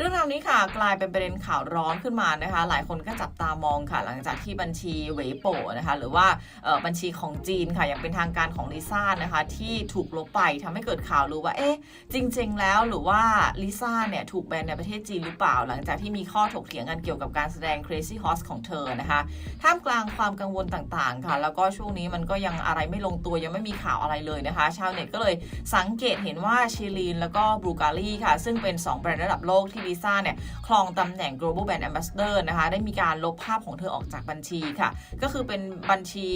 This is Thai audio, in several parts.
เรื่องราวนี้ค่ะกลายเป็นประเด็นข่าวร้อนขึ้นมานะคะ หลายคนก็จับตามองค่ะ หลังจากที่บัญชีเวโปนะคะหรือว่าบัญชีของจีนค่ะอย่างเป็นทางการของลิซ่านะคะที่ถูกลบไปทำให้เกิดข่าวรู้ว่าเอ๊ะจริง ๆ แล้วหรือว่าลิซ่าเนี่ยถูกแบนในประเทศจีนหรือเปล่า หลังจากที่มีข้อถกเถียงกันเกี่ยวกับการแสดง Crazy Horse ของเธอนะคะท่ามกลางความกังวลต่างๆค่ะ แล้วก็ช่วงนี้มันก็ยังอะไรไม่ลงตัวยังไม่มีข่าวอะไรเลยนะคะ ชาวเน็ตก็เลยสังเกตเห็นว่าชิลีนแล้วก็บรูการีค่ะ ซึ่งเป็น 2 แบรนด์ระดับโลกที่ลิซ่าเนี่ยครองตำแหน่ง global brand ambassador นะคะ ได้มีการลบภาพของเธอออกจากบัญชีค่ะ ก็คือเป็นบัญชี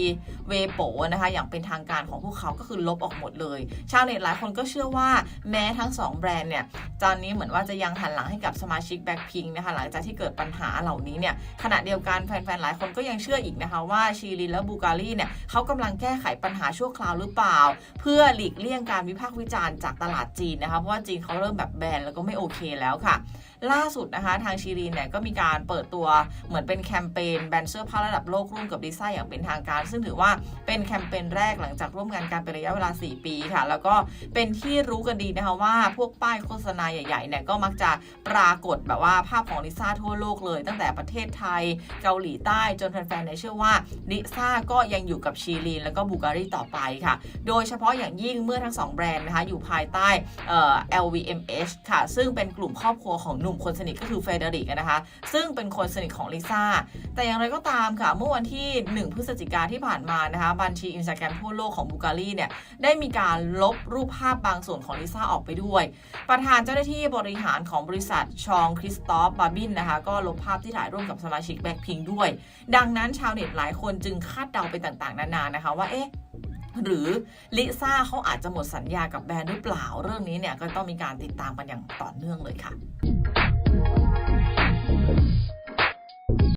เวโปนะคะ อย่างเป็นทางการของพวกเขาก็คือลบออกหมดเลย ชาวเน็ตหลายคนก็เชื่อว่าแม้ทั้ง 2 แบรนด์เนี่ย ตอนนี้เหมือนว่าจะยังหันหลังให้กับสมาชิก Blackpink นะคะหลังจากที่เกิดปัญหาเหล่านี้เนี่ยขณะเดียวกันแฟนๆหลายคนก็ยังเชื่ออีกนะคะว่าชีลินและบูการีเนี่ยเขากำลังแก้ไขปัญหาชั่วคราวหรือเปล่า เพื่อหลีกเลี่ยงการวิพากษ์วิจารณ์จากตลาดจีนนะคะเพราะว่าจีนเขาเริ่มแบบแบนแล้วก็ไม่โอเคแล้วค่ะ ล่าสุดนะคะทางชีรีนเนี่ยก็มีการเปิดตัวเหมือนเป็นแคมเปญแบรนด์เสื้อผ้าระดับโลกร่วมกับลิซ่าอย่างเป็นทางการ ซึ่งถือว่าเป็นแคมเปญแรกหลังจากร่วมงานกันเป็นระยะเวลา 4 ปีค่ะ แล้วก็เป็นที่รู้กันดีนะคะว่าพวกป้ายโฆษณาใหญ่ๆเนี่ยก็มักจะปรากฏแบบว่าภาพของลิซ่าทั่วโลกเลย ตั้งแต่ประเทศไทยเกาหลีใต้จนแฟนๆเนี่ยเชื่อว่าลิซ่าก็ยังอยู่กับชีลีนแล้วก็บูการีต่อไปค่ะ โดยเฉพาะอย่างยิ่งเมื่อทั้งสองแบรนด์นะคะอยู่ภายใต้เอ่อ LVMH ค่ะ ซึ่งเป็นกลุ่มครอบครัวของหนุ่มคนสนิทก็คือเฟเดริกนะคะ ซึ่งเป็นคนสนิทของลิซ่า แต่อย่างไรก็ตามค่ะ เมื่อวันที่ 1 พฤศจิกาที่ผ่านมานะคะ บัญชีอินสตาแกรมทั่วโลกของบูการีเนี่ย ได้มีการลบรูปภาพบางส่วนของลิซ่าออกไปด้วย ประธานเจ้าหน้าที่บริหารของบริษัทชองคริสตอฟบาบินนะคะ ก็ลบภาพที่ถ่ายร่วมกับสมาชิกแบ็คพิงด้วย ดังนั้นชาวเน็ตหลายคนจึงคาดเดาไปต่างๆ นานานะคะว่าเอ๊ะหรือลิซ่าเขาอาจจะหมดสัญญากับแบรนด์หรือเปล่า เรื่องนี้เนี่ยก็ต้องมีการติดตามกันอย่างต่อเนื่องเลยค่ะ